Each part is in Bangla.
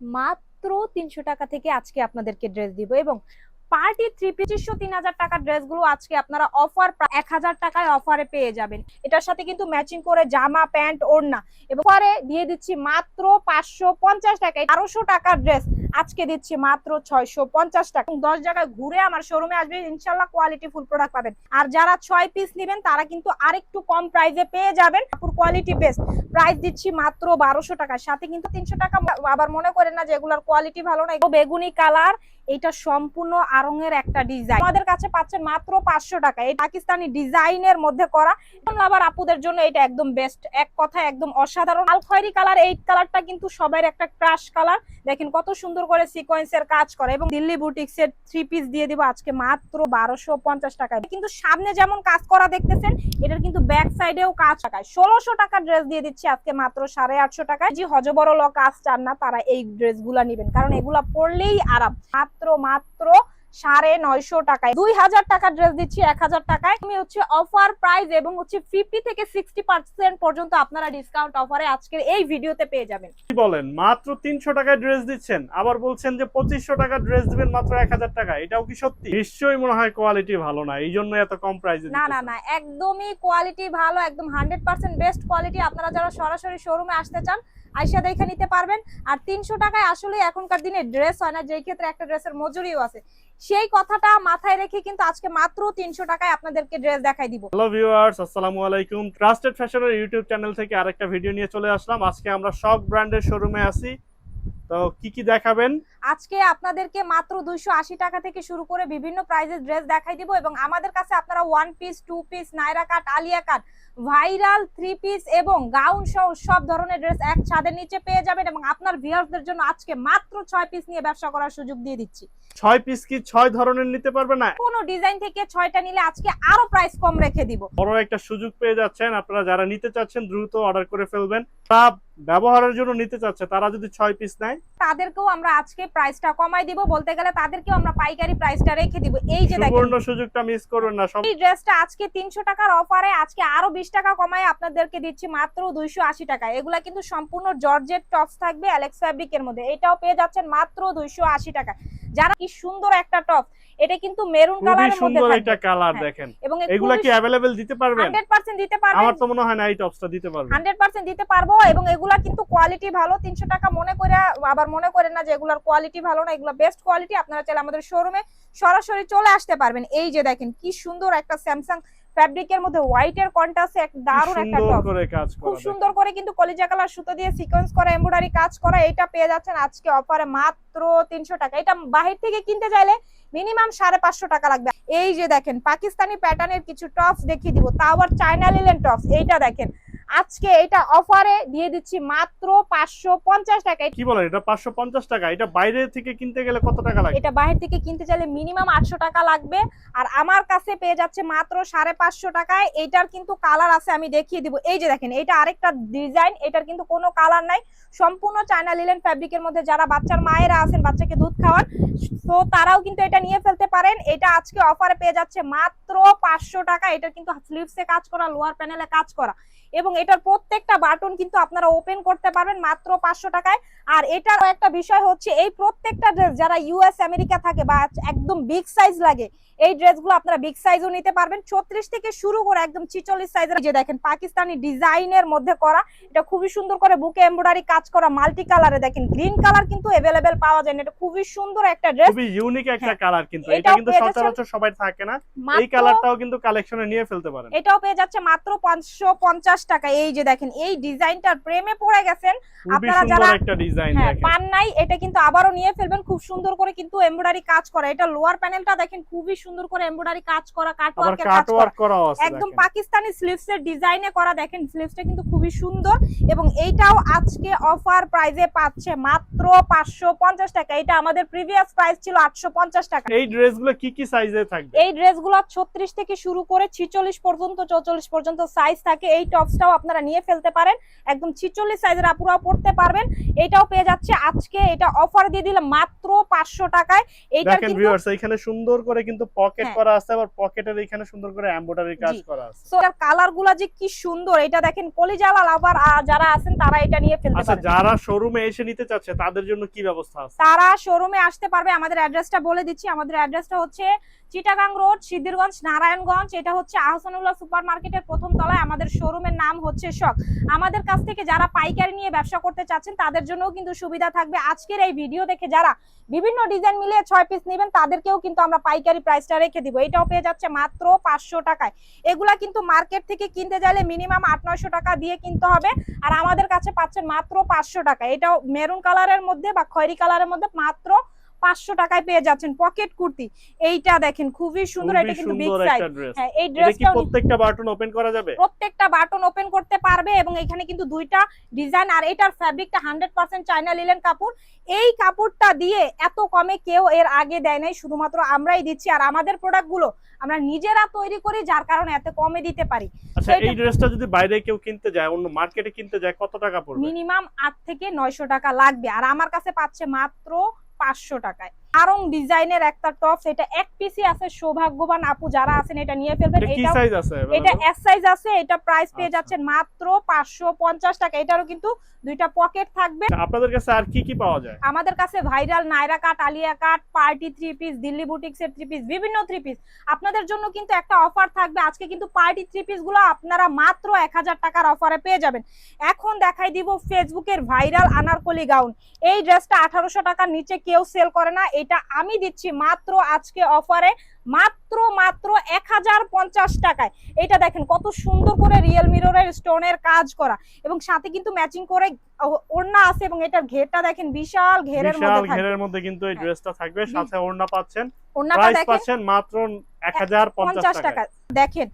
মাত্র তিনশো টাকা থেকে আজকে আপনাদেরকে ড্রেস দিব এবং পার্টি থ্রি পঁচিশশো তিন হাজার টাকার ড্রেসগুলো আজকে আপনারা অফার এক হাজার টাকায় অফারে পেয়ে যাবেন। এটার সাথে কিন্তু ম্যাচিং করে জামা, প্যান্ট, ওড়না এবং পরে দিয়ে দিচ্ছি মাত্র পাঁচশো পঞ্চাশ টাকায় বারোশো টাকার ড্রেস আজকে দিচ্ছি মাত্র ছয়শো পঞ্চাশ টাকা। দশ জায়গায় ঘুরে আমার শোরুমে আসবে, ইনশাল্লাহ কোয়ালিটি ফুল প্রোডাক্ট পাবেন। আর যারা ছয় পিস নেবেন, তারা কিন্তু আরেকটু কম প্রাইসে পেয়ে যাবেন। কোয়ালিটি বেস্ট প্রাইস দিচ্ছি মাত্র বারোশো টাকা সাথে কিন্তু তিনশো টাকা আবার মনে করেন না যে এগুলার কোয়ালিটি ভালো না বেগুনি কালার এটা সম্পূর্ণ আরঙের একটা ডিজাইন আমাদের কাছে পাচ্ছেন মাত্র পাঁচশো টাকা। এই পাকিস্তানি ডিজাইনের মধ্যে করা আবার আপুদের জন্য এটা একদম বেস্ট এক কথা একদম অসাধারণ। লাল খয়েরি কালার এই কালারটা কিন্তু সবার একটা ক্রাশ কালার দেখেন কত সুন্দর করে সিকোয়েন্সের কাজ করে। এবং দিল্লি বুটিক্স এর থ্রি পিস দিয়ে দিব আজকে মাত্র বারোশো পঞ্চাশ টাকায় কিন্তু সামনে যেমন কাজ করা দেখতেছেন, এটার কিন্তু ব্যাক সাইডেও কাজ টাকায় ষোলোশো টাকার ড্রেস দিয়ে দিচ্ছি আজকে মাত্র সাড়ে আটশো টাকায়। যে হজবরল কাজ চান না, তারা এই ড্রেসগুলা নিবেন। কারণ এগুলা পরলেই আরাম। মাত্র মাত্র সাড়ে নয়শো টাকায়। দুই হাজার টাকার ড্রেস দিচ্ছি এক হাজার টাকায়। আমি হচ্ছে অফার প্রাইস এবং হচ্ছে ফিফটি থেকে সিক্সটি পার্সেন্ট পর্যন্ত আপনারা ডিসকাউন্ট অফারে আজকের এই ভিডিওতে পেয়ে যাবেন। কি বলেন? মাত্র তিনশো টাকায় ড্রেস দিচ্ছেন আবার বলছেন যে পঁচিশশো টাকার ড্রেস দিবেন মাত্র এক হাজার টাকা এটাও কি সত্যি? নিশ্চয়ই মনে হয় কোয়ালিটি ভালো না এই জন্য এত কম প্রাইস না না না একদমই কোয়ালিটি ভালো একদম হান্ড্রেড পার্সেন্ট বেস্ট কোয়ালিটি আপনারা যারা সরাসরি শোরুমে আসতে চান আইসা দেখে নিতে পারবেন। আর তিনশো টাকায় আসলে এখনকার দিনে ড্রেস হয় না যেই ক্ষেত্রে একটা ড্রেসের মজুরিও আছে। সেই কথাটা মাথায় রেখে কিন্তু আজকে মাত্র তিনশো টাকায় আপনাদেরকে ড্রেস দেখাই দিব। হ্যালো ভিউয়ার্স আসসালামু আলাইকুম। ট্রাস্টেড ফ্যাশনের ইউটিউব চ্যানেল থেকে আরেকটা ভিডিও নিয়ে চলে আসলাম। আজকে আমরা সব ব্র্যান্ডের শোরুমে আছি। তো কি কি দেখাবেন? আজকে আপনাদেরকে মাত্র দুইশো আশি টাকা থেকে শুরু করে বিভিন্ন প্রাইজের ড্রেস দেখাই দিব এবং আমাদের কাছে আপনারা one piece two piece Naira cut Alia cut viral three piece এবং গাউন সহ সব ধরনের ড্রেস এক ছাদের নিচে পেয়ে যাবেন এবং আপনার ভিউয়ার্সদের জন্য আজকে মাত্র ছয় পিস নিয়ে ব্যবসা করার সুযোগ দিয়ে দিচ্ছি। ছয় পিস কি ছয় ধরনের নিতে পারবে না? কোনো ডিজাইন থেকে ছয়টা নিলে আজকে আরও প্রাইস কম রেখে দিব। বড় একটা সুযোগ পেয়ে যাচ্ছেন। আপনারা যারা নিতে চাচ্ছেন দ্রুত অর্ডার করে ফেলবেন। তা ব্যবহারের জন্য নিতে চাচ্ছে তারা যদি ছয় পিস নেয় তাদেরকেও আমরা আজকে প্রাইসটা কমাই দিব। বলতে গেলে তাদেরকেও আমরা পাইকারি প্রাইসটা রেখে দিব। এই যে দেখেন। সুবর্ণ সুযোগটা মিস করবেন না এই ড্রেসটা আজকে তিনশো টাকার অফারে আজকে আরও বিশ টাকা কমায় আপনাদেরকে দিচ্ছি মাত্র দুইশো আশি টাকা এগুলা কিন্তু সম্পূর্ণ জর্জেট টপস থাকবে অ্যালেক্স ফ্যাব্রিকের মধ্যে। এটাও পেয়ে যাচ্ছেন মাত্র দুইশো আশি টাকা যারা কি সুন্দর একটা টপ এটা কিন্তু মেরুন কালারের মধ্যে সুন্দর একটা কালার হ্যাঁ। দেখেন। এবং এগুলা কি अवेलेबल দিতে পারবেন? হান্ড্রেড পার্সেন্ট দিতে পারবেন। আমার তো মনে হয় না এই টপসটা দিতে পারবেন। হান্ড্রেড পার্সেন্ট দিতে পারব এবং এগুলা কিন্তু কোয়ালিটি ভালো। তিনশো টাকা মনে করে আবার মনে করেন না যে এগুলার কোয়ালিটি ভালো না এগুলা বেস্ট কোয়ালিটি আপনারা চাইলে আমাদের শোরুমে সরাসরি চলে আসতে পারবেন। এই যে দেখেন কি সুন্দর একটা স্যামসাং ফ্যাব্রিকের মধ্যে হোয়াইটের কন্ট্রাস্টে এক দারুণ একটা টপ। খুব সুন্দর করে কিন্তু কলিজা কালার সুতো দিয়ে সিকোয়েন্স করা এমব্রয়ডারি কাজ করা এটা পেয়ে যাচ্ছেন আজকে অফারে মাত্র তিনশো টাকা। এটা বাহির থেকে কিনতে চাইলে মিনিমাম সাড়ে পাঁচশো টাকা লাগবে। এই যে দেখেন পাকিস্তানি প্যাটার্নের কিছু টপস দেখিয়ে দিব। তাও আবার চায়না লিলেন টপস এইটা দেখেন। আজকে এটা অফারে দিয়ে দিচ্ছি মাত্র পাঁচশো পঞ্চাশ টাকা। কি বলেন এটা পাঁচশো পঞ্চাশ টাকা? এটা বাইরে থেকে কিনতে গেলে কত টাকা লাগে? এটা বাহির থেকে কিনতে চাইলে মিনিমাম আটশো টাকা লাগবে। আর আমার কাছে পেয়ে যাচ্ছে মাত্র সাড়ে পাঁচশো টাকায়। এইটার কিন্তু কালার আছে আমি দেখিয়ে দিব। এই যে দেখেন এটা আরেকটা ডিজাইন এটার কিন্তু কোনো কালার নাই। সম্পূর্ণ চায়না লিলেন ফ্যাব্রিকের মধ্যে যারা বাচ্চার মায়েরা আছেন বাচ্চাকে দুধ খাওয়ান তো তারাও কিন্তু এটা নিয়ে ফেলতে পারেন। এটা আজকে অফারে পেয়ে যাচ্ছে মাত্র পাঁচশো টাকা। এটা কিন্তু স্লিভসে কাজ করা লোয়ার প্যানেলে কাজ করা। এবং এটার প্রত্যেকটা বাটন কিন্তু আপনারা ওপেন করতে পারবেন মাত্র পাঁচশো টাকায়। আর এটার একটা বিষয় হচ্ছে, এই প্রত্যেকটা ড্রেস যারা ইউএস আমেরিকা থাকে বা একদম বিগ সাইজ লাগে এই ড্রেসগুলো আপনারা বিগ সাইজও নিতে পারবেন। ছত্রিশ থেকে শুরু করে একদম ছিচল্লিশ সাইজের যে দেখেন পাকিস্তানি ডিজাইনের মধ্যে করা। এটা খুবই সুন্দর করে বুকে এমব্রয়ডারি কাজ করা মাল্টি কালারে দেখেন গ্রিন কালার কিন্তু এভেলেবেল পাওয়া যায় না। এটা খুবই সুন্দর একটা ড্রেস। খুবই ইউনিক একটা হ্যাঁ। কালার কিন্তু। এটা কিন্তু সচরাচর সবাই থাকে না। এই কালারটাও কিন্তু কালেকশনে নিয়ে ফেলতে পারেন। এটাও পেয়ে যাচ্ছে মাত্র পাঁচশো পঞ্চাশ টাকা। এই যে দেখেন এই ডিজাইনটার প্রেমে পড়ে গেছেন। আপনারা যারা- একটা ডিজাইন হ্যাঁ দেখেন। পান নাই এটা কিন্তু আবারও নিয়ে ফেলবেন। খুব সুন্দর করে কিন্তু এমব্রয়ডারি কাজ করা। এটা লোয়ার প্যানেলটা দেখেন খুবই সুন্দর করে এমব্রয়ডারি কাজ করা কাটওয়ার্কের কাজ করা। একদম পাকিস্তানি স্লিভস এর ডিজাইনে করা দেখেন স্লিভসটা কিন্তু খুবই সুন্দর এবং এইটাও আজকে অফার প্রাইজে পাচ্ছে মাত্র পাঁচশো পঞ্চাশ টাকা। এটা আমাদের প্রিভিয়াস প্রাইস ছিল আটশো পঞ্চাশ টাকা। এই ড্রেসগুলো কি কি সাইজে থাকবে? এই ড্রেসগুলো ছত্রিশ থেকে শুরু করে ছিচল্লিশ পর্যন্ত চৌচল্লিশ পর্যন্ত সাইজ থাকে। এই টপস টপসটাও আপনারা নিয়ে ফেলতে পারেন। একদম ছিচল্লিশ সাইজের আপুরাও পড়তে পারবেন। এটাও পেয়ে যাচ্ছে আজকে। এটা অফার দিয়ে দিলে মাত্র পাঁচশো টাকায়। এইটার দেখেন কিন্তু ভিউয়ার্স এখানে সুন্দর করে কিন্তু পকেট হ্যাঁ। করা আছে আবার পকেটের এখানে সুন্দর করে এমব্রয়ডারি কাজ করা আছে। সো এর কালারগুলা যে কি সুন্দর এটা দেখেন কলিজালাল আবার যারা আছেন তারা এটা নিয়ে ফেলতে আচ্ছা যারা শোরুমে এসে নিতে চাচ্ছে তাদের জন্য কি ব্যবস্থা আছে? তারা শোরুমে আসতে পারবে আমাদের অ্যাড্রেসটা বলে দিচ্ছি আমাদের অ্যাড্রেসটা হচ্ছে চিটাগাং রোড, সিদ্ধিরগঞ্জ, নারায়ণগঞ্জ, এটা হচ্ছে আহসানুল্লাহ সুপার মার্কেটের প্রথম তলায় আমাদের শোরুমের নাম হচ্ছে শখ। আমাদের কাছ থেকে যারা পাইকারি নিয়ে ব্যবসা করতে চাচ্ছেন, তাদের জন্যও কিন্তু সুবিধা থাকবে আজকের এই ভিডিও দেখে যারা বিভিন্ন ডিজাইন মিলিয়ে ছয় পিস নেবেন, তাদেরকেও কিন্তু আমরা পাইকারি প্রাইসটা রেখে দিব। এটাও পেয়ে যাচ্ছে মাত্র পাঁচশো টাকায়। এগুলা কিন্তু মার্কেট থেকে কিনতে চাইলে মিনিমাম আট, নয়শো টাকা দিয়ে কিনতে হবে আর আমাদের কাছে পাচ্ছেন মাত্র পাঁচশো টাকা। এটাও মেরুন কালারের মধ্যে বা খয়েরি কালারের মধ্যে মাত্র পাঁচশো টাকায় পেয়ে যাচ্ছেন পকেট কুর্তি। এইটা দেখেন খুবই সুন্দর এটা কিন্তু বিগ সাইজ হ্যাঁ এই ড্রেসটাও প্রত্যেকটা বাটন ওপেন করা যাবে? প্রত্যেকটা বাটন ওপেন করতে পারবে এবং এখানে কিন্তু দুইটা ডিজাইন আর এটার ফ্যাব্রিকটা হান্ড্রেড পার্সেন্ট চাইনা লিলেন কাপড়। এই কাপড়টা দিয়ে এত কমে কেউ এর আগে দেয় নাই শুধুমাত্র আমরাই দিচ্ছি। আর আমাদের প্রোডাক্টগুলো আমরা নিজেরা তৈরি করি যার কারণে এত কমে দিতে পারি। আচ্ছা এই ড্রেসটা যদি বাইরে কেউ কিনতে যায় অন্য মার্কেটে কিনতে যায় কত টাকা পড়বে? মিনিমাম আট থেকে নয়শো টাকা লাগবে। আর আমার কাছে পাচ্ছে মাত্র পাঁচশো টাকায়। আরং ডিজাইনের একটা টপস এটা এক পিসি আছে সৌভাগ্যবান আপু যারা আছেন এটা নিয়ে ফেলবেন। এটা সাইজ আছে? এটা এস সাইজ আছে এটা প্রাইস পেয়ে আচ্ছা। যাচ্ছেন মাত্র পাঁচশো পঞ্চাশ টাকা। এটারও কিন্তু দুইটা পকেট থাকবে। আচ্ছা, আপনাদের কাছে আর কি কি পাওয়া যায়? আমাদের কাছে viral Naira cut Alia cut party three piece Delhi boutiques এর থ্রি পিস বিভিন্ন থ্রি পিস আপনাদের জন্য কিন্তু একটা অফার থাকবে। আজকে কিন্তু পার্টি থ্রি পিসগুলো আপনারা মাত্র এক হাজার টাকার অফারে পেয়ে যাবেন। এখন দেখাই দিব ফেসবুকের ভাইরাল আনারকলি গাউন এই ড্রেসটা আঠারোশো টাকার নিচে কেউ সেল করে না এটা আমি দিচ্ছি মাত্র আজকে অফারে মাত্র মাত্র এক হাজার পঞ্চাশ টাকায়। এটা দেখেন কত সুন্দর করে রিয়েল মিররের স্টোনের কাজ করা। এবং সাথে কিন্তু ম্যাচিং করে ওড়না আছে এবং এটার ঘেরটা দেখেন বিশাল ঘেরের মধ্যে থাকবে। ঘেরের মধ্যে কিন্তু এই হ্যাঁ। ড্রেসটা থাকবে সাথে ওড়না পাচ্ছেন। ওড়নাটা দেখেন পাচ্ছেন মাত্র এক হাজার পঞ্চাশ পঞ্চাশ টাকা টাকা দেখেন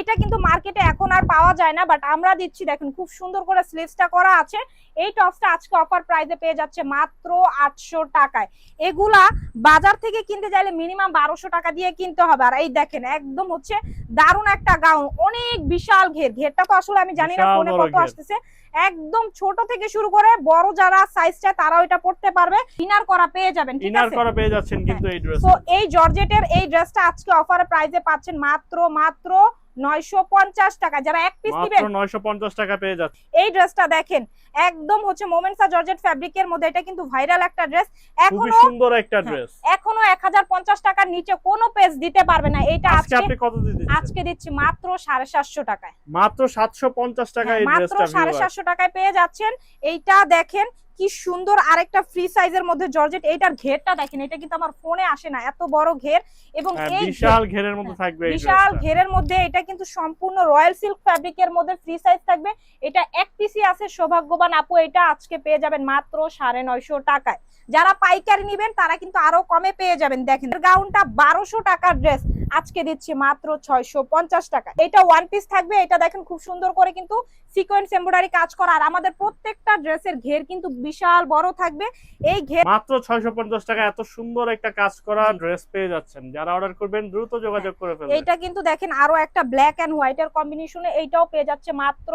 এটা কিন্তু মার্কেটে এখন আর পাওয়া যায় না বাট আমরা দিচ্ছি দেখেন খুব সুন্দর করে স্লিভসটা করা আছে। এই টপসটা আজকে অফার প্রাইসে পেয়ে যাচ্ছে মাত্র আটশো টাকায়। এগুলা বাজার থেকে কিনতে চাইলে মিনিমাম বারোশো টাকা দিয়ে কিনতে হবে। আর এই দেখেন একদম হচ্ছে দারুণ একটা গাউন অনেক বিশাল ঘের। ঘেরটা তো আসলে আমি জানি না ফোনে কত আসতেছে। একদম ছোট থেকে শুরু করে বড় যারা সাইজটা তারাও এটা পড়তে পারবে। ইনার করা পেয়ে যাবেন ঠিক ইনার করা পেয়ে যাচ্ছেন কিন্তু এই ড্রেস তো এই জর্জেটের এই ড্রেসটা আজকে অফারে প্রাইসে পাচ্ছেন মাত্র মাত্র নয়শো পঞ্চাশ টাকা। যারা এক পিস মাত্র নিবেন নয়শো পঞ্চাশ টাকা পেয়ে যাচ্ছে। এই ড্রেসটা দেখেন একদম হচ্ছে মোমেন্সা জর্জেট ফ্যাব্রিকের মধ্যে। এটা কিন্তু ভাইরাল একটা ড্রেস। এখনও সুন্দর একটা হ্যাঁ, ড্রেস। এখনও এক হাজার পঞ্চাশ টাকার নিচে কোনো পেজ দিতে পারবে না। এটা আজকে আপনি কত দিতে আজকে দিচ্ছি মাত্র সাড়ে সাতশো টাকায়। মাত্র সাতশো পঞ্চাশ টাকা হ্যাঁ, এই মাত্র ড্রেসটা সাড়ে সাতশো টাকায় পেয়ে যাচ্ছেন। এইটা দেখেন কি সুন্দর আরেকটা ফ্রি সাইজের মধ্যে জর্জেট। এইটার ঘেরটা দেখেন এটা কিন্তু আমার ফোনে আসে না এত বড় ঘের। এবং এই বিশাল ঘেরের মধ্যে থাকবে বিশাল ঘেরের মধ্যে এটা কিন্তু সম্পূর্ণ রয়্যাল সিল্ক ফ্যাব্রিকের মধ্যে ফ্রি সাইজ থাকবে। এটা এক পিসি আছে সৌভাগ্যবান আপু এটা আজকে পেয়ে যাবেন মাত্র সাড়ে নয়শো টাকায়। যারা পাইকারি নিবেন তারা কিন্তু আরও কমে পেয়ে যাবেন। দেখেন গাউনটা বারোশো টাকার ড্রেস আজকে দিচ্ছি মাত্র ছয়শো পঞ্চাশ টাকা। এটা ওয়ান পিস থাকবে এটা দেখেন খুব সুন্দর করে কিন্তু সিকোয়েন্স এমব্রয়ডারি কাজ করা। আর আমাদের প্রত্যেকটা ড্রেসের ঘের কিন্তু বিশাল বড় থাকবে। এই ঘের মাত্র ছয়শো পঞ্চাশ টাকা এত সুন্দর একটা কাজ করা ড্রেস পেয়ে যাচ্ছেন। যারা অর্ডার করবেন দ্রুত যোগাযোগ করে ফেলবেন। এইটা কিন্তু দেখেন আরও একটা ব্ল্যাক এন্ড হোয়াইট এর কম্বিনেশনে এইটাও পেয়ে যাচ্ছে মাত্র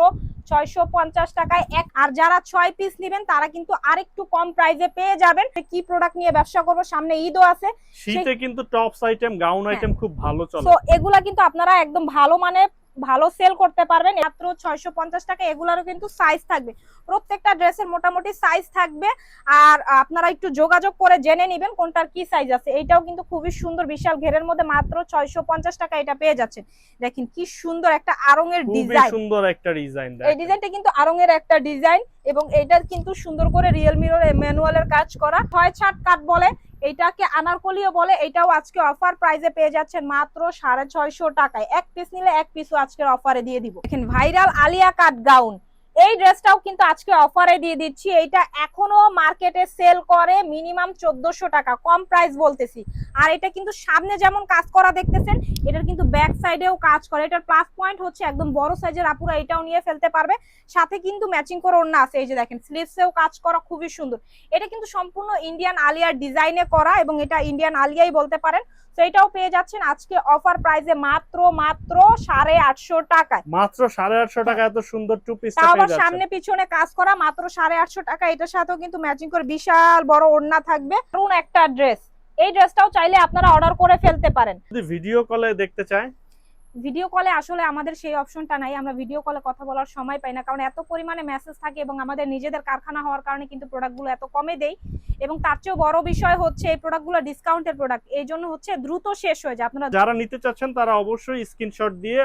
ছয়শো পঞ্চাশ টাকায় এক। আর যারা ছয় পিস নেবেন তারা কিন্তু আরেকটু কম প্রাইসে পেয়ে যাবেন। কি প্রোডাক্ট নিয়ে ব্যবসা করব সামনে ঈদও আছে। শীতে কিন্তু টপস আইটেম গাউন। আইটেম খুব ভালো। চলে। তো এগুলা কিন্তু আপনারা একদম ভালো মানে ভালো সেল করতে পারবেন। মাত্র ছয়শো পঞ্চাশ টাকা এগুলারও কিন্তু সাইজ থাকবে। প্রত্যেকটা ড্রেসের মোটামুটি সাইজ থাকবে। আর আপনারা একটু যোগাযোগ করে জেনে নেবেন কোনটার কি সাইজ আছে। এইটাও কিন্তু খুবই সুন্দর বিশাল ঘেরের মধ্যে মাত্র ছয়শো পঞ্চাশ টাকা এটা পেয়ে যাচ্ছেন দেখেন কি সুন্দর একটা আরঙের ডিজাইন সুন্দর একটা ডিজাইন এই ডিজাইনটা কিন্তু আরঙের একটা ডিজাইন এবং এটার কিন্তু সুন্দর করে রিয়েল মিরর ম্যানুয়ালের কাজ করা। ছয় ছাট কাট বলে এটাকে আনারকলিও বলে, এটাও আজকে অফার প্রাইজে পেয়ে যাচ্ছেন মাত্র সাড়ে ছয়শো টাকায়। এক পিস নিলে এক পিসও আজকের অফারে দিয়ে দিব। দেখেন ভাইরাল আলিয়া কাট গাউন এই ড্রেসটাও কিন্তু আজকে অফারে দিয়ে দিচ্ছি। এইটা এখনও মার্কেটে সেল করে মিনিমাম চোদ্দশো টাকা, কম প্রাইস বলতেছি। আর এটা কিন্তু সামনে যেমন কাজ করা দেখতেছেন, এটার কিন্তু ব্যাক সাইডেও কাজ করে। এটার প্লাস পয়েন্ট হচ্ছে একদম বড় সাইজের আপুরা এটাও নিয়ে ফেলতে পারবে। সাথে কিন্তু ম্যাচিং করে ওড়না আছে, এই যে দেখেন স্লিভসেও কাজ করা খুবই সুন্দর। এটা কিন্তু সম্পূর্ণ ইন্ডিয়ান আলিয়ার ডিজাইনে করা এবং এটা ইন্ডিয়ান আলিয়াই বলতে পারেন। তো এটাও পেয়ে যাচ্ছেন আজকে অফার প্রাইসে মাত্র মাত্র সাড়ে আটশো টাকায়। মাত্র সাড়ে আটশো টাকা এত সুন্দর টু পিস আবার সামনে পিছনে কাজ করা মাত্র সাড়ে আটশো টাকা এটার সাথেও কিন্তু ম্যাচিং করে বিশাল বড় ওড়না থাকবে। একটা ড্রেস এই ড্রেসটাও চাইলে আপনারা অর্ডার করে ফেলতে পারেন। যদি ভিডিও কলে দেখতে চায় ভিডিও কলে আসলে আমাদের সেই অপশনটা নাই আমরা ভিডিও কলে কথা বলার সময় পাই না। কারণ এত পরিমাণে মেসেজ থাকে এবং আমাদের নিজেদের কারখানা হওয়ার কারণে কিন্তু প্রোডাক্টগুলো এত কমে দেই। এবং তার চেয়েও বড় বিষয় হচ্ছে এই প্রোডাক্টগুলো ডিসকাউন্টের প্রোডাক্ট এই জন্য হচ্ছে দ্রুত শেষ হয়ে যায়। আপনারা যারা নিতে চাচ্ছেন তারা অবশ্যই স্ক্রিনশট দিয়ে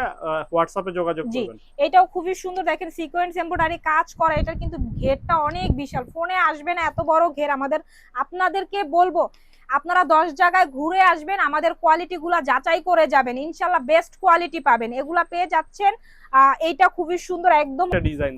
হোয়াটসঅ্যাপে যোগাযোগ করবেন। এটাও খুবই সুন্দর। দেখেন সিকোয়েন্স এমব্রয়ডারি কাজ করা এটার কিন্তু ঘেরটা অনেক বিশাল। ফোনে আসবে না এত বড় ঘের। আমাদের আপনাদেরকে বলব আপনারা দশ জায়গায় ঘুরে আসবেন, আমাদের কোয়ালিটিগুলা যাচাই করে যাবেন, ইনশাল্লাহ বেস্ট কোয়ালিটি পাবেন। এগুলা পেয়ে যাচ্ছেন এইটা খুবই সুন্দর একদম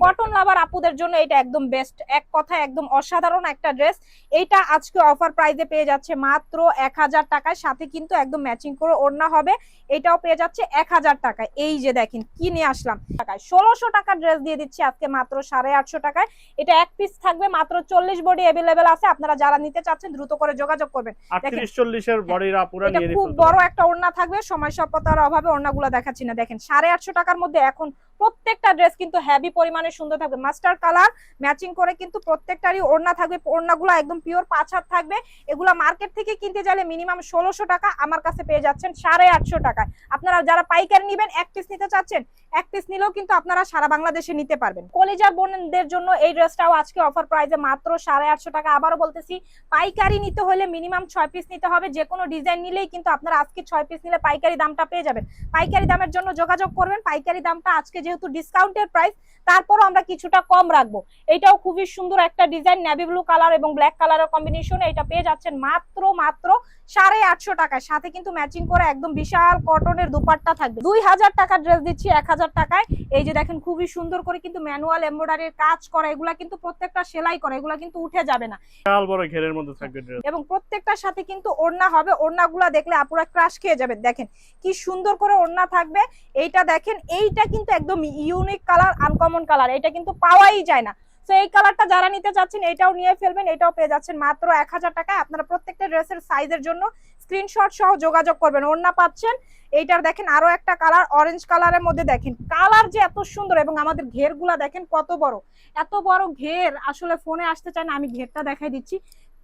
কটন লাভার আপুদের জন্য এটা একদম বেস্ট এক কথায় একদম অসাধারণ একটা ড্রেস এইটা আজকে অফার প্রাইসে পেয়ে যাচ্ছে মাত্র এক হাজার টাকায়। সাথে কিন্তু একদম ম্যাচিং করে ওড়না হবে। এটাও পেয়ে যাচ্ছে এক হাজার টাকায়। এই যে দেখেন কি নিয়ে আসলাম? টাকায় ষোলোশো টাকার ড্রেস দিয়ে দিচ্ছি আজকে মাত্র সাড়ে আটশো টাকায়। এটা এক পিস থাকবে মাত্র চল্লিশ বডি অ্যাভেলেবেল আছে। আপনারা যারা নিতে চাচ্ছেন দ্রুত করে যোগাযোগ করবেন। এটা নিয়ে খুব বড় একটা ওড়না থাকবে। সময় স্বল্পতার অভাবে ওড়না ওড়নাগুলো দেখাচ্ছি না। দেখেন সাড়ে আটশো টাকার মধ্যে এখন প্রত্যেকটা ড্রেস কিন্তু হেভি পরিমাণে সুন্দর থাকবে। মাস্টার কালার ম্যাচিং করে কিন্তু প্রত্যেকটারই ওড়না থাকবে। ওড়নাগুলো একদম পিওর হাত থাকবে। এগুলা মার্কেট থেকে কিনতে চাইলে মিনিমাম ষোলোশো টাকা আমার কাছে পেয়ে যাচ্ছেন সাড়ে আটশো টাকায়। আপনারা যারা পাইকারি নিবেন, এক পিস নিতে চাচ্ছেন, এক পিস নিলেও কিন্তু আপনারা সারা বাংলাদেশে নিতে পারবেন। কলেজা বোনদের জন্য এই ড্রেসটাও আজকে অফার প্রাইসে মাত্র সাড়ে আটশো টাকা। আবারও বলতেছি, পাইকারি নিতে হলে মিনিমাম ছয় পিস নিতে হবে। যে কোনো ডিজাইন নিলেই কিন্তু আপনারা আজকে ছয় পিস নিলে পাইকারি দামটা পেয়ে যাবেন। পাইকারি দামের জন্য যোগাযোগ করবেন। পাইকারি দামটা আজকে যেহেতু ডিসকাউন্টের প্রাইস তারপরও আমরা কিছুটা কম রাখব। এটাও খুবই সুন্দর একটা ডিজাইন নেভি ব্লু কালার এবং ব্ল্যাক কালারের কম্বিনেশন এটা পেয়ে যাচ্ছেন মাত্র মাত্র সাড়ে আটশো টাকায়। সাথে কিন্তু ম্যাচিং করে একদম বিশাল কটনের দুপাট্টা থাকবে। দুই হাজার টাকার ড্রেস দিচ্ছি এক হাজার টাকায়। এই যে দেখেন খুবই সুন্দর করে কিন্তু ম্যানুয়াল এমব্রয়ডারির কাজ করা এগুলা কিন্তু প্রত্যেকটা সেলাই করা এগুলা কিন্তু উঠে যাবে না। এবং প্রত্যেকটার সাথে কিন্তু ওড়না হবে। ওড়নাগুলা দেখলে আপুরা ক্রাশ খেয়ে যাবেন। দেখেন কি সুন্দর করে ওড়না থাকবে। এইটা দেখেন এইটা কিন্তু একদম ইউনিক কালার আনকমন কালার এটা কিন্তু পাওয়াই যায় না। তো এই কালারটা যারা নিতে চাচ্ছেন, এটাও নিয়ে ফেলবেন, এটাও পেয়ে যাচ্ছেন মাত্র এক হাজার টাকায়। আপনারা প্রত্যেকটা ড্রেসের সাইজের জন্য স্ক্রিনশট সহ যোগাযোগ করবেন। ওড়না পাচ্ছেন, এইটার দেখেন আরও একটা কালার অরেঞ্জ কালারের মধ্যে দেখেন। কালার যে এত সুন্দর এবং আমাদের ঘেরগুলা দেখেন কত বড়। এত বড় ঘের আসলে ফোনে আসতে চায় না, আমি ঘেরটা দেখাই দিচ্ছি।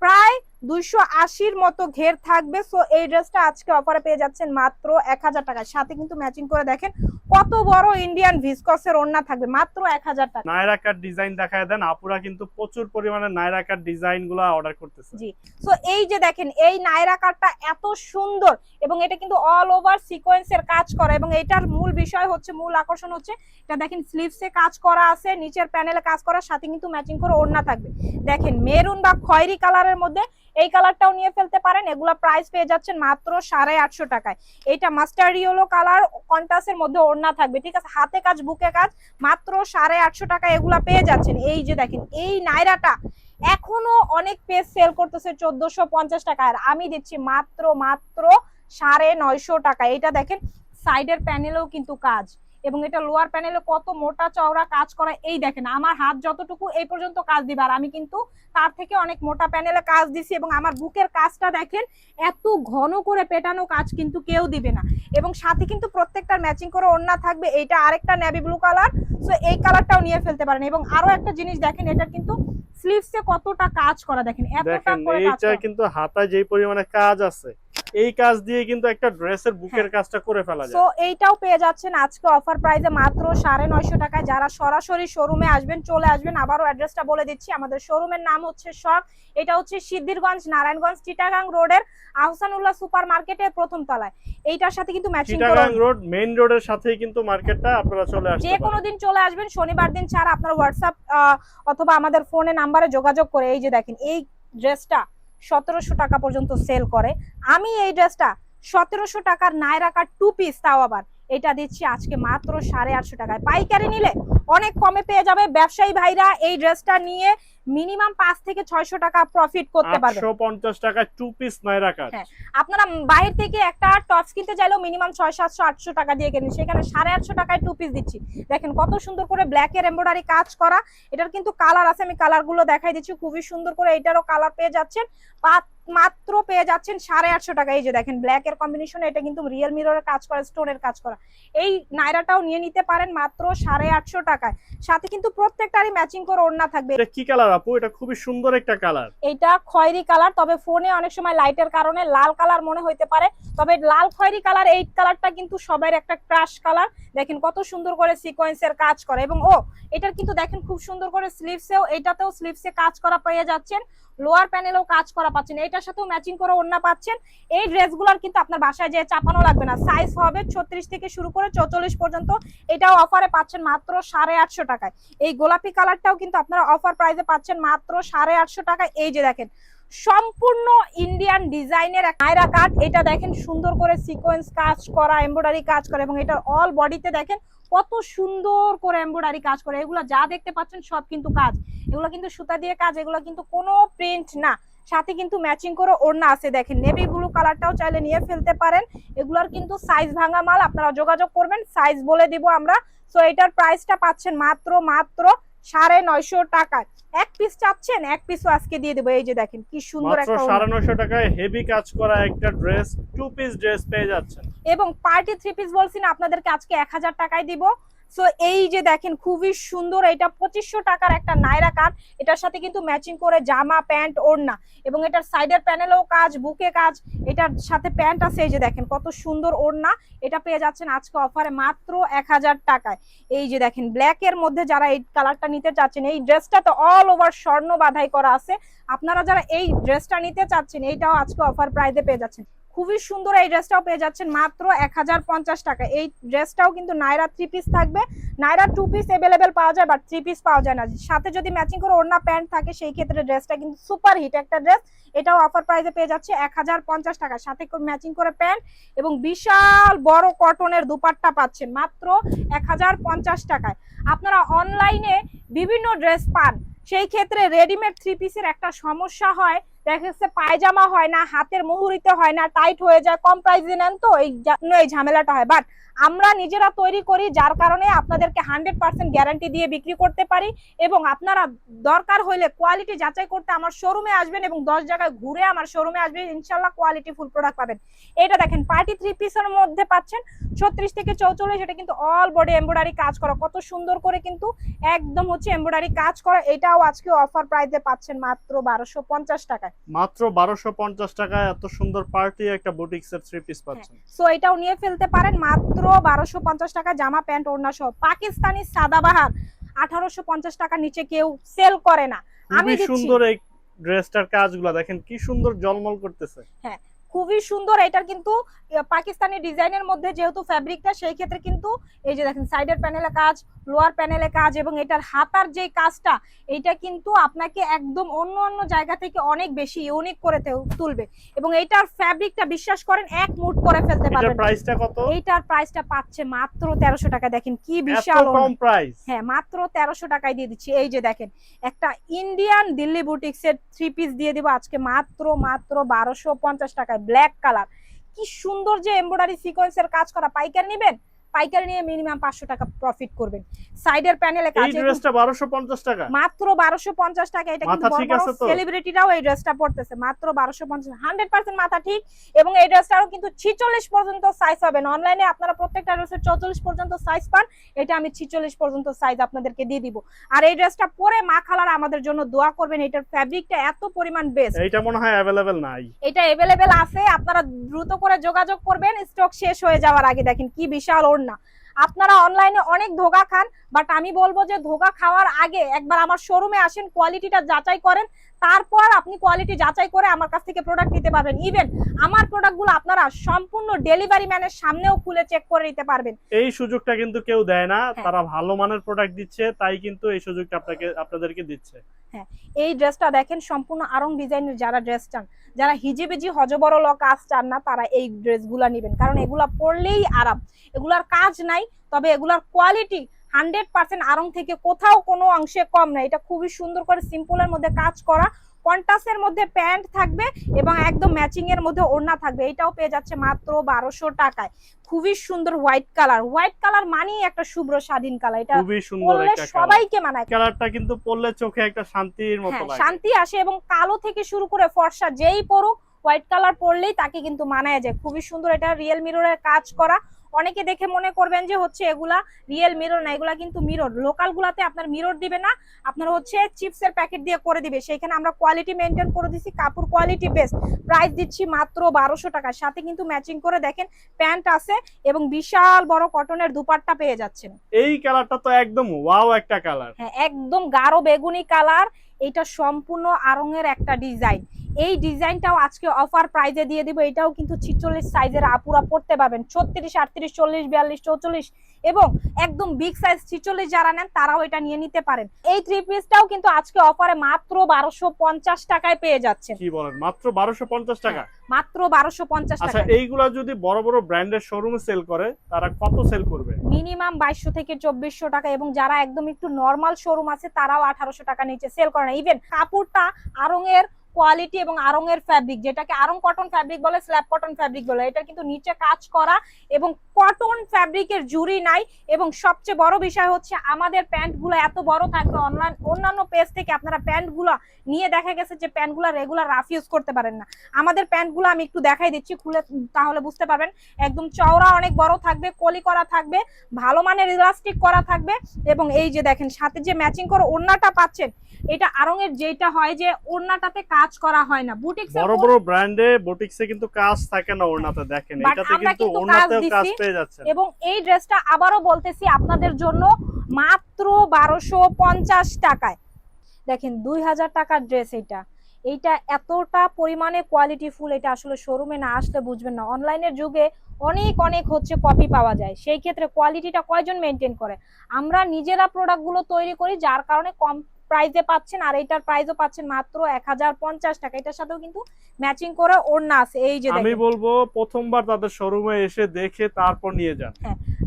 প্রায় দুইশো আশির মতো ঘের থাকবে। সো এই ড্রেসটা আজকে অফারে পেয়ে যাচ্ছেন মাত্র এক হাজার টাকায়। সাথে কিন্তু ম্যাচিং করে দেখেন কত বড় ইন্ডিয়ান ভিসকসের ওড়না থাকবে মাত্র এক হাজার টাকা। নায়রা কাট ডিজাইন দেখায় দেন। আপুরা কিন্তু প্রচুর পরিমাণে নায়রা কাট ডিজাইনগুলা অর্ডার করতেছে। জি। সো এই যে দেখেন এই নায়রা কাটটা এত সুন্দর এবং এটা কিন্তু অল ওভার সিকোয়েন্সের কাজ করা এবং এটার মূল বিষয় হচ্ছে মূল আকর্ষণ হচ্ছে এটা দেখেন স্লিভসে কাজ করা আছে নিচের প্যানেলে কাজ করার সাথে কিন্তু ম্যাচিং করে ওড়না থাকবে। দেখেন মেরুন বা খয়েরি কালারের মধ্যে এই কালারটাও নিয়ে ফেলতে পারেন। এগুলা প্রাইস পেয়ে যাচ্ছেন মাত্র সাড়ে আটশো টাকায়। এটা মাস্টার ইয়েলো কালার কন্টাসের মধ্যে ওড়না থাকবে, ঠিক আছে? হাতে কাজ, বুকে কাজ, মাত্র সাড়ে আটশো টাকায় এগুলা পেয়ে যাচ্ছেন। এই যে দেখেন, এই নাইরাটা এখনও অনেক পেজ সেল করতেছে চোদ্দশো পঞ্চাশ টাকা আর আমি দিচ্ছি মাত্র মাত্র সাড়ে নয়শো টাকা এটা দেখেন সাইডের প্যানেলেও কিন্তু কাজ। এবং এটা লোয়ার প্যানেলে কত মোটা চওড়া কাজ করা এই দেখেন আমার হাত যতটুকু এই পর্যন্ত কাজ দিবে। আর আমি কিন্তু তার থেকে অনেক মোটা প্যানেলে কাজ দিছি এবং আমার বুকের কাজটা দেখেন এত ঘন করে পেটানো কাজ কিন্তু কেউ দিবে না। এবং সাথে কিন্তু প্রত্যেকটার ম্যাচিং করে ওড়না থাকবে এইটা আরেকটা নেভি ব্লু কালার সো এই কালারটাও নিয়ে ফেলতে পারেন। এবং আরও একটা জিনিস দেখেন এটা কিন্তু স্লিভসে কতটা কাজ করা দেখেন এতটা করে কাজ কিন্তু হাতায় যেই পরিমাণে কাজ আছে এই কাজ দিয়ে কিন্তু একটা ড্রেসের বুকের কাজটা করে ফেলা যায়। এইটাও পেয়ে যাচ্ছেন আজকে অফার প্রাইসে মাত্র সাড়ে নয়শো টাকায়। যারা সরাসরি শোরুমে আসবেন চলে আসবেন আবারও অ্যাড্রেসটা বলে দিচ্ছি। আমাদের শোরুমের নাম হচ্ছে শখ। এটা হচ্ছে সিদ্ধিরগঞ্জ নারায়ণগঞ্জ চিটাগাং রোডের আহসানুল্লাহ সুপার মার্কেটের প্রথম তলায়। এইটার সাথে কিন্তু ম্যাচিং চিটাগাং রোড মেইন রোডের সাথেই কিন্তু মার্কেটটা আপনারা চলে আসতে যে কোনো দিন চলে আসবেন। শনিবার দিন ছাড়া আপনার হোয়াটসঅ্যাপ অথবা আমাদের ফোনে নাম্বারে যোগাযোগ করে। এই যে দেখেন এই ড্রেসটা সতেরোশো টাকা পর্যন্ত সেল করে। আমি এই ড্রেসটা সতেরোশো টাকার নায়রাকার টু পিস তাও আবার। এটা দিচ্ছি আজকে মাত্র সাড়ে আটশো টাকায়। পাইকারি নিলে অনেক কমে পেয়ে যাবে। ব্যবসায়ী ভাইরা এই ড্রেসটা নিয়ে মিনিমাম পাঁচ থেকে ছয়শো টাকা প্রফিট করতে পারবে। আটশো পঞ্চাশ টাকা টু পিস। আপনারা বাইরে থেকে একটা টপস কিনতে চাইলেও মিনিমাম ছয় সাতশো আটশো টাকা দিয়ে কেনেন সেখানে সাড়ে আটশো টাকায় টু পিস দিচ্ছি। দেখেন কত সুন্দর করে ব্ল্যাক এর এমব্রয়ডারি কাজ করা। এটার কিন্তু কালার আছে আমি কালারগুলো দেখাই দিচ্ছি। খুবই সুন্দর করে এটারও কালার পেয়ে যাচ্ছেন। মাত্র পেয়ে যাচ্ছেন সাড়ে আটশো টাকা। এই যে দেখেন ব্ল্যাক এর কম্বিনেশন এটা কিন্তু রিয়েল মিররের কাজ করা স্টোনের কাজ করা। এই নাইরাটাও নিয়ে নিতে পারেন মাত্র সাড়ে আটশো টাকায়। সাথে কিন্তু প্রত্যেকটারই ম্যাচিং করে ওড়না থাকবে। এটা কি কালার আপু? এটা খুবই সুন্দর একটা কালার এটা খয়েরি কালার তবে ফোনে অনেক সময় লাইটের কারণে লাল কালার মনে হইতে পারে। তবে লাল খয়েরি কালার এই কালারটা কিন্তু সবার একটা ক্রাশ কালার দেখেন কত সুন্দর করে সিকোয়েন্সের কাজ করে। এবং ও এটার কিন্তু দেখেন খুব সুন্দর করে স্লিভসেও এটাতেও স্লিভসে কাজ করা পেয়ে যাচ্ছেন। লোয়ার প্যানেলেও কাজ করা পাচ্ছেন। এটার সাথেও ম্যাচিং করে ওড়না পাচ্ছেন। এই ড্রেসগুলোর কিন্তু আপনার বাসায় যেয়ে চাপানো লাগবে না। সাইজ হবে ছত্রিশ থেকে শুরু করে চৌচল্লিশ পর্যন্ত। এটাও অফারে পাচ্ছেন মাত্র সাড়ে আটশো টাকায়। এই গোলাপি কালারটাও কিন্তু আপনারা অফার প্রাইসে পাচ্ছেন মাত্র সাড়ে আটশো টাকায়। এই যে দেখেন সম্পূর্ণ ইন্ডিয়ান ডিজাইনের নাইরা কাট এটা দেখেন সুন্দর করে সিকোয়েন্স কাজ করা এমব্রয়ডারি কাজ করে এবং এটার অল বডিতে দেখেন কত সুন্দর করে এমব্রয়ডারি কাজ করে। এগুলো যা দেখতে পাচ্ছেন সব কিন্তু কাজ। এগুলো কিন্তু সুতা দিয়ে কাজ, এগুলো কিন্তু কোনো প্রিন্ট না। সাথে কিন্তু ম্যাচিং করে ওড়না আছে দেখেন। নেভি ব্লু কালারটাও চাইলে নিয়ে ফেলতে পারেন। এগুলোর কিন্তু সাইজ ভাঙা মাল, আপনারা যোগাযোগ করবেন। সাইজ বলে দিব আমরা। সো এটার প্রাইসটা পাচ্ছেন মাত্র মাত্র সাড়ে নয়শো টাকায়। এক পিস চাচ্ছেন এক পিসও আজকে দিয়ে দেবো। এই যে দেখেন কি সুন্দর একটা সাড়ে নয়শো টাকায় হেভি কাজ করা একটা ড্রেস টু পিস ড্রেস পেয়ে যাচ্ছেন। এবং পার্টি থ্রি পিস বলছি না আপনাদেরকে আজকে এক হাজার টাকায় দিব। সো এই যে দেখেন খুবই সুন্দর এটা পঁচিশশো টাকার একটা নাইরা কাট এটার সাথে কিন্তু ম্যাচিং করে জামা প্যান্ট ওড়না। এবং এটার সাইডের প্যানেলেও কাজ বুকে কাজ। এটার সাথে প্যান্ট আছে এই যে দেখেন কত সুন্দর ওড়না। এটা পেয়ে যাচ্ছেন আজকে অফারে মাত্র এক হাজার টাকায়। এই যে দেখেন ব্ল্যাক এর মধ্যে যারা এই কালারটা নিতে চাচ্ছেন, এই ড্রেসটা তো অল ওভার স্বর্ণ বাধাই করা আছে। আপনারা যারা এই ড্রেসটা নিতে চাচ্ছেন, এইটাও আজকে অফার প্রাইজে পেয়ে যাচ্ছেন। খুবই সুন্দর এই ড্রেসটাও পেয়ে যাচ্ছেন মাত্র এক হাজার পঞ্চাশ টাকা এই ড্রেসটাও কিন্তু নাইরা থ্রি পিস থাকবে। নাইরা টু পিস অ্যাভেলেবেল পাওয়া যায় বাট থ্রি পিস পাওয়া যায় না। সাথে যদি ম্যাচিং করে ওড়না প্যান্ট থাকে, সেই ক্ষেত্রে ড্রেসটা কিন্তু সুপার হিট একটা ড্রেস এটাও অফার প্রাইসে পেয়ে যাচ্ছে এক হাজার পঞ্চাশ টাকা। সাথে ম্যাচিং করে প্যান্ট এবং বিশাল বড় কটনের দুপাট্টা পাচ্ছেন মাত্র এক হাজার পঞ্চাশ টাকায়। আপনারা অনলাইনে বিভিন্ন ড্রেস পান। সেই ক্ষেত্রে রেডিমেড থ্রি পিসের একটা সমস্যা হয়। দেখা যাচ্ছে পায়জামা হয় না, হাতের মুহুরিতে হয় না টাইট হয়ে যায়, কম প্রাইসে নেন তো, এই এই ঝামেলাটা হয়। বাট আমরা নিজেরা তৈরি করি যার কারণে আপনাদেরকে হান্ড্রেড পার্সেন্ট গ্যারান্টি দিয়ে বিক্রি করতে পারি এবং আপনারা দরকার হইলে কোয়ালিটি যাচাই করতে আমার শোরুমে আসবেন এবং দশ জায়গায় ঘুরে আমার শোরুমে আসবেন ইনশাল্লাহ কোয়ালিটি ফুল প্রোডাক্ট পাবেন। এটা দেখেন পার্টি থ্রি পিসের মধ্যে পাচ্ছেন ছত্রিশ থেকে চৌচল্লিশ, এটা কিন্তু অল বডি এমব্রয়ডারি কাজ করা। কত সুন্দর করে কিন্তু একদম হচ্ছে এমব্রয়ডারি কাজ করা, এটাও আজকে অফার প্রাইসে পাচ্ছেন মাত্র বারোশো পঞ্চাশ টাকায়। মাত্র বারোশো পঞ্চাশ টাকায় এত সুন্দর পার্টি একটা থ্রি পিস পাচ্ছেন। সো এটাও নিয়ে ফেলতে পারেন মাত্র বারোশো পঞ্চাশ টাকা জামা প্যান্ট ওড়না সহ পাকিস্তানি সাদাবাহার আঠারোশো পঞ্চাশ টাকা নিচে কেউ সেল করে না। আমি সুন্দর এই ড্রেসটার কাজগুলো দেখেন কি সুন্দর জলমল করতেছে। খুবই সুন্দর। এটার কিন্তু পাকিস্তানি ডিজাইনের মধ্যে যেহেতু ফ্যাব্রিকটা সেই ক্ষেত্রে কিন্তু এই যে দেখেন সাইডের প্যানেলে কাজ লোয়ার প্যানেলে কাজ এবং এটার হাতার যে কাজটা এইটা কিন্তু আপনাকে একদম অন্য অন্য জায়গা থেকে অনেক বেশি ইউনিক করে তুলবে। এবং এইটার ফ্যাব্রিকটা বিশ্বাস করেন এক মুঠ করে ফেলতে পারবেন। প্রাইসটা কত? এইটার প্রাইসটা পাচ্ছে মাত্র তেরোশো টাকা। দেখেন কি বিশাল। কম প্রাইস হ্যাঁ মাত্র তেরোশো টাকায় দিয়ে দিচ্ছি। এই যে দেখেন একটা ইন্ডিয়ান দিল্লি বুটিক্স এর থ্রি পিস দিয়ে দিব। আজকে মাত্র মাত্র বারোশো পঞ্চাশ টাকায়। ব্ল্যাক কালার কি সুন্দর যে এমব্রয়ডারি সিকোয়েন্সের কাজ করা পাইকার নেবেন? পাইকার নিয়ে মিনিমাম পাঁচশো টাকা প্রফিট করবেন। সাইডের প্যানেলে কাজ ড্রেসটা বারোশো পঞ্চাশ টাকা। মাত্র বারোশো পঞ্চাশ টাকা এটা কিন্তু? সেলিব্রিটিরাও এই ড্রেসটা পড়তেছে মাত্র বারোশো পঞ্চাশ হান্ড্রেড পার্সেন্ট মাথা ঠিক। এবং এই ড্রেসটারও কিন্তু ছিচল্লিশ পর্যন্ত সাইজ পাবেন। অনলাইনে আপনারা প্রত্যেকটা ড্রেসের চৌচল্লিশ পর্যন্ত সাইজ পান। এটা আমি ছিচল্লিশ পর্যন্ত সাইজ আপনাদেরকে দিয়ে দিব। আর এই ড্রেসটা পরে মা খালার আমাদের জন্য দোয়া করবেন এটার ফ্যাব্রিকটা এত পরিমাণ বেস্ট এইটা মনে হয় অ্যাভেলেবেল নাই। এটা এভেলেবেল আছে আপনারা দ্রুত করে যোগাযোগ করবেন। স্টক শেষ হয়ে যাওয়ার আগে দেখেন কি বিশাল ওড়না আপনারা অনলাইনে অনেক ধোকা খান বাট আমি বলব যে ধোকা খাওয়ার আগে একবার আমার শোরুমে আসেন কোয়ালিটিটা যাচাই করেন তারপর আপনি কোয়ালিটি যাচাই করে আমার কাছ থেকে প্রোডাক্ট নিতে পারবেন। ইভেন আমার প্রোডাক্টগুলো আপনারা সম্পূর্ণ ডেলিভারি ম্যানের সামনেও খুলে চেক করে নিতে পারবেন। এই সুযোগটা কিন্তু কেউ দেয় না। হ্যাঁ। তারা ভালো মানের প্রোডাক্ট দিচ্ছে তাই কিন্তু এই সুযোগটা আপনাকে আপনাদেরকে দিচ্ছে। হ্যাঁ এই ড্রেসটা দেখেন সম্পূর্ণ আরং ডিজাইনের যারা ড্রেস চান যারা হিজিবিজি হজবড় ল কাজ চান না তারা এই ড্রেসগুলা নেবেন। কারণ এগুলা পরলেই আরাম। এগুলার কাজ নাই তবে এগুলার কোয়ালিটি হান্ড্রেড পার্সেন্ট আরং থেকে কোথাও কোনো অংশে কম না। এটা খুবই সুন্দর করে সিম্পলের মধ্যে কাজ করা। কন্টাসের মধ্যে প্যান্ট থাকবে এবং একদম ম্যাচিং এর মধ্যে ওড়না থাকবে। এটাও পেয়ে যাচ্ছে মাত্র বারোশো টাকায়। খুবই সুন্দর হোয়াইট কালার হোয়াইট কালার মানেই একটা শুভ্র স্বাধীন কালার এটা খুবই সুন্দর সবাইকে মানায়। কালারটা কিন্তু পরলে চোখে একটা শান্তির মতো হ্যাঁ লাগে। শান্তি আসে এবং কালো থেকে শুরু করে ফর্সা যেই পরুক হোয়াইট কালার পরলেই তাকে কিন্তু মানায় যায়। খুবই সুন্দর এটা রিয়েল মিররের কাজ করা। অনেকে দেখে মনে করবেন যে হচ্ছে এগুলা রিয়েল মিরর না এগুলা কিন্তু মিরর লোকাল গুলাতে আপনার মিরর দিবে না আপনার হচ্ছে চিপসের প্যাকেট দিয়ে করে দিবে। সেইখানে আমরা কোয়ালিটি মেনটেন করে দিছি কাপড় কোয়ালিটি বেস্ট প্রাইস দিচ্ছি মাত্র বারোশো টাকা। সাথে কিন্তু ম্যাচিং করে দেখেন প্যান্ট আছে এবং বিশাল বড় কটনের দুপাট্টা পেয়ে যাচ্ছেন। এই কালারটা তো একদম ওয়াও একটা কালার। হ্যাঁ একদম গাঢ় বেগুনি কালার। এটা সম্পূর্ণ আরঙের একটা ডিজাইন এই ডিজাইনটাও আজকে অফার প্রাইজে দিয়ে দিব। এটাও কিন্তু ছিচল্লিশ সাইজের আপুরা পড়তে পারবেন। ছত্রিশ আটত্রিশ চল্লিশ বিয়াল্লিশ চৌচল্লিশ এবং একদম বিগ সাইজ ছিচল্লিশ যারা নেন তারাও এটা নিয়ে নিতে পারেন। এই থ্রি পিসটাও কিন্তু আজকে অফারে মাত্র বারোশো পঞ্চাশ টাকায় পেয়ে যাচ্ছেন। কি বলেন? মাত্র বারোশো পঞ্চাশ টাকা? মাত্র বারোশো পঞ্চাশ আচ্ছা টাকা এইগুলা যদি বড় বড় ব্র্যান্ডের শোরুমে সেল করে তারা কত সেল করবে? মিনিমাম বাইশশো থেকে চব্বিশশো টাকা এবং যারা একদম একটু নর্মাল শোরুম আছে তারাও আঠারোশো টাকা নিচে সেল করে না ইভেন কাপড়টা আরঙের কোয়ালিটি এবং আরঙের ফ্যাব্রিক যেটাকে আরং কটন ফ্যাব্রিক বলে স্ল্যাব কটন ফ্যাব্রিক বলে, এটা কিন্তু নিচে কাজ করা এবং কটন ফ্যাব্রিকের জুরি নাই এবং সবচেয়ে বড় বিষয় হচ্ছে আমাদের প্যান্টগুলো এত বড় থাকবে অনলাইন অন্যান্য পেজ থেকে আপনারা প্যান্টগুলো নিয়ে দেখা গেছে যে প্যান্টগুলো রেগুলার রাফ ইউজ করতে পারেন না। আমাদের প্যান্টগুলো আমি একটু দেখাই দিচ্ছি খুলে তাহলে বুঝতে পারবেন। একদম চওড়া অনেক বড় থাকবে কলি করা থাকবে ভালো মানের ইলাস্টিক করা থাকবে এবং এই যে দেখেন সাথে যে ম্যাচিং করে ওড়নাটা পাচ্ছেন এটা আরঙের যেটা হয় যে ওড়নাটাতে কাজ করা হয় না। বুটিক্স বড় বড় ব্র্যান্ডে বুটিক্সে কিন্তু কাজ থাকে না ওড়নাতে দেখেন। এটাতে কিন্তু ওড়নাতেও কাজ দিছি। পেয়ে যাচ্ছেন এবং এই ড্রেসটা আবারও বলতেছি আপনাদের জন্য মাত্র বারোশো পঞ্চাশ টাকায়। দেখেন, দুই হাজার টাকার ড্রেস এটা। এইটা এতটা পরিমাণে কোয়ালিটি ফুল এটা আসলে শোরুমে না আসলে বুঝবেন না। অনলাইনের যুগে অনেক অনেক হচ্ছে কপি পাওয়া যায়। সেই ক্ষেত্রে কোয়ালিটিটা কয়জন মেনটেন করে? আমরা নিজেরা প্রোডাক্টগুলো তৈরি করি, যার কারণে কম প্রাইসে পাচ্ছেন আর এইটার প্রাইসও পাচ্ছেন মাত্র এক হাজার পঞ্চাশ টাকা। এটার সাথেও কিন্তু ম্যাচিং করে ওড়না আছে। এই যে আমি বলব প্রথমবার তাদের শোরুমে এসে দেখে তারপর নিয়ে যান।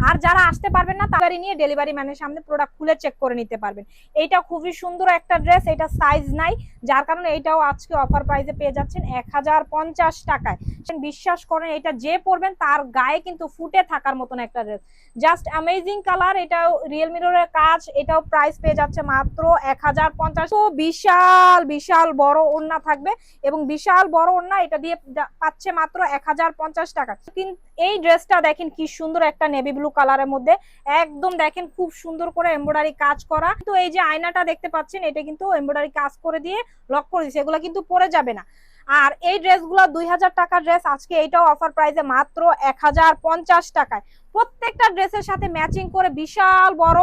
আর যারা আসতে পারবেন না তাড়াতাড়ি নিয়ে ডেলিভারি ম্যানের সামনে প্রোডাক্ট খুলে চেক করে নিতে পারবেন। এইটা খুবই সুন্দর একটা ড্রেস এটা সাইজ নাই যার কারণে এটাও আজকে অফার প্রাইসে পেয়ে যাচ্ছেন এক হাজার পঞ্চাশ টাকায়। বিশ্বাস করেন এটা যে পরবেন তার গায়ে কিন্তু ফুটে থাকার মতন একটা ড্রেস জাস্ট অ্যামেজিং কালার এটাও রিয়েল মিররের কাজ এটাও প্রাইস পেয়ে যাচ্ছে মাত্র এক হাজার পঞ্চাশ। বিশাল বিশাল বড় ওড়না থাকবে এবং বিশাল বড় ওড়না এটা দিয়ে পাচ্ছে মাত্র এক হাজার পঞ্চাশ টাকা। কিন্তু এই ড্রেসটা দেখেন কি সুন্দর একটা নেভি ব্লু কালারের মধ্যে। একদম দেখেন খুব সুন্দর করে এমব্রয়ডারি কাজ করা। তো এই যে আয়নাটা দেখতে পাচ্ছেন, এটা কিন্তু এমব্রয়ডারি কাজ করে দিয়ে লক করে দিচ্ছে এগুলো কিন্তু পরে যাবে না। আর এই ড্রেসগুলো দুই হাজার টাকার ড্রেস। আজকে এইটাও অফার প্রাইসে মাত্র এক হাজার পঞ্চাশ টাকায়। প্রত্যেকটা ড্রেসের সাথে ম্যাচিং করে বিশাল বড়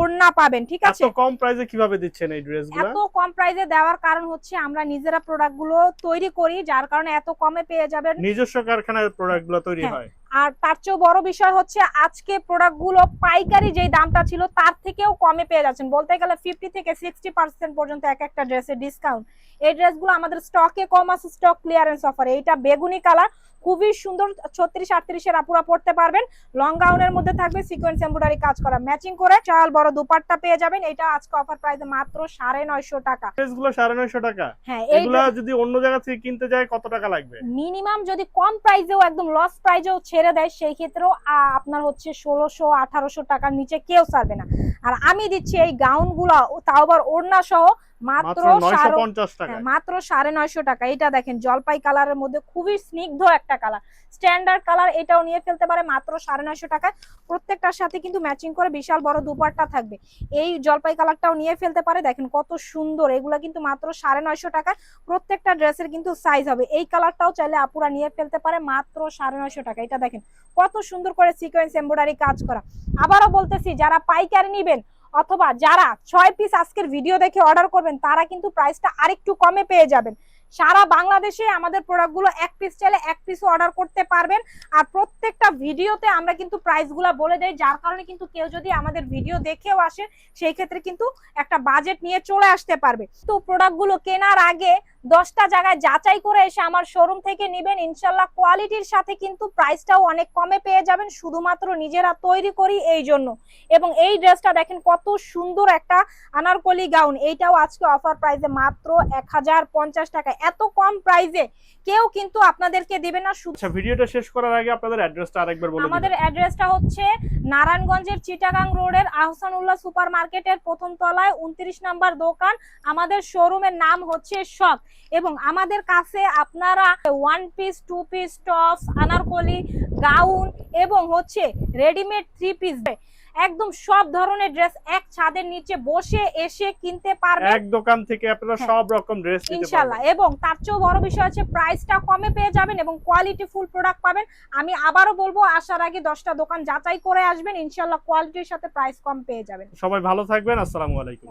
ওড়না পাবেন ঠিক আছে? এত কম প্রাইসে কীভাবে দিচ্ছেন এই ড্রেসগুলো এত কম প্রাইসে দেওয়ার কারণ হচ্ছে আমরা নিজেরা প্রোডাক্টগুলো তৈরি করি যার কারণে এত কমে পেয়ে যাবেন। নিজস্ব কারখানায় প্রোডাক্টগুলো তৈরি হ্যাঁ। হয়। আর তার চেয়েও বড় বিষয় হচ্ছে আজকে প্রোডাক্টগুলো পাইকারি যেই দামটা ছিল তার থেকেও কমে পেয়ে যাচ্ছেন। বলতে গেলে ফিফটি থেকে সিক্সটি পার্সেন্ট পর্যন্ত এক একটা ড্রেসের ডিসকাউন্ট এই ড্রেসগুলো আমাদের স্টকে কম আছে স্টক ক্লিয়ারেন্স অফার এইটা বেগুনি কালার খুবই সুন্দর ছত্রিশ আটত্রিশের আপুরা পড়তে পারবেন। লং গাউনের মধ্যে থাকবে সিকোয়েন্স এমব্রয়ডারি কাজ করা। ম্যাচিং করে চাল বড় দুপাট্টা পেয়ে যাবেন। এটা আজকে অফার প্রাইসে মাত্র সাড়ে নয়শো টাকা। ড্রেসগুলো সাড়ে নয়শো টাকা। হ্যাঁ এগুলা যদি অন্য জায়গা থেকে কিনতে যায় কত টাকা লাগবে? মিনিমাম যদি কম প্রাইসেও একদম লস প্রাইসেও ছেড়ে দেয় সেই ক্ষেত্রেও আপনার হচ্ছে ষোলোশো আঠারোশো টাকার নিচে কেউ ছাড়বে না। আর আমি দিচ্ছি এই গাউনগুলা তাও আবার ওড়না সহ মাত্র সাড়ে- হ্যাঁ, মাত্র সাড়ে নয়শো টাকা। এটা দেখেন জলপাই কালারের মধ্যে খুবই স্নিগ্ধ একটা কালার স্ট্যান্ডার্ড কালার এটাও নিয়ে ফেলতে পারে মাত্র সাড়ে নয়শো টাকায়। প্রত্যেকটার সাথে কিন্তু ম্যাচিং করে বিশাল বড় দুপাট্টা থাকবে। এই জলপাই কালারটাও নিয়ে ফেলতে পারে। দেখেন কত সুন্দর এগুলা কিন্তু মাত্র সাড়ে নয়শো টাকায়। প্রত্যেকটা ড্রেসের কিন্তু সাইজ হবে। এই কালারটাও চাইলে আপুরা নিয়ে ফেলতে পারে মাত্র সাড়ে নয়শো টাকা। এটা দেখেন কত সুন্দর করে সিকোয়েন্স এমব্রয়ডারি কাজ করা। আবারও বলতেছি যারা পাইকারি নিবেন অথবা যারা ছয় পিস আজকের ভিডিও দেখে অর্ডার করবেন, তারা কিন্তু প্রাইসটা আরেকটু কমে পেয়ে যাবেন। সারা বাংলাদেশে আমাদের প্রোডাক্টগুলো এক পিস চাইলে এক পিসও অর্ডার করতে পারবেন। আর প্রত্যেকটা ভিডিওতে আমরা কিন্তু প্রাইসগুলো বলে দেই, যার কারণে কিন্তু কেউ যদি আমাদের ভিডিও দেখেও আসে, সেই ক্ষেত্রে কিন্তু একটা বাজেট নিয়ে চলে আসতে পারবে। তো প্রোডাক্টগুলো কেনার আগে দশটা জায়গায় যাচাই করে এসে আমার শোরুম থেকে নেবেন। ইনশাল্লাহ কোয়ালিটির সাথে কিন্তু প্রাইসটাও অনেক কমে পেয়ে যাবেন। শুধুমাত্র নিজেরা তৈরি করি এই জন্য। এবং এই ড্রেসটা দেখেন কত সুন্দর একটা আনারকলি গাউন এইটাও আজকে অফার প্রাইসে মাত্র এক হাজার পঞ্চাশ টাকা। এত কম প্রাইসে কেউ কিন্তু আপনাদেরকে দেবে না। আচ্ছা ভিডিওটা শেষ করার আগে আপনাদের অ্যাড্রেসটা আরেকবার বলে আমাদের অ্যাড্রেসটা হচ্ছে নারায়ণগঞ্জের চিটাগাং রোডের আহসানুল্লাহ সুপার মার্কেটের প্রথম তলায় উনত্রিশ নাম্বার দোকান। আমাদের শোরুমের নাম হচ্ছে শপ এবং আমাদের কাছে আপনারা one piece two piece tops anarkali gown এবং হচ্ছে রেডিমেড থ্রি পিস একদম সব ধরনের ড্রেস এক ছাদের নিচে বসে এসে কিনতে পারবেন। এক দোকান থেকে আপনারা হ্যাঁ। সব রকম ড্রেস নিতে ইনশাল্লাহ। এবং তার চেয়েও বড় বিষয় আছে প্রাইসটা কমে পেয়ে যাবেন এবং কোয়ালিটি ফুল প্রোডাক্ট পাবেন। আমি আবারও বলব আসার আগে দশটা দোকান যাচাই করে আসবেন। ইনশাল্লাহ কোয়ালিটির সাথে প্রাইস কম পেয়ে যাবেন। সবাই ভালো থাকবেন। আসসালামু আলাইকুম।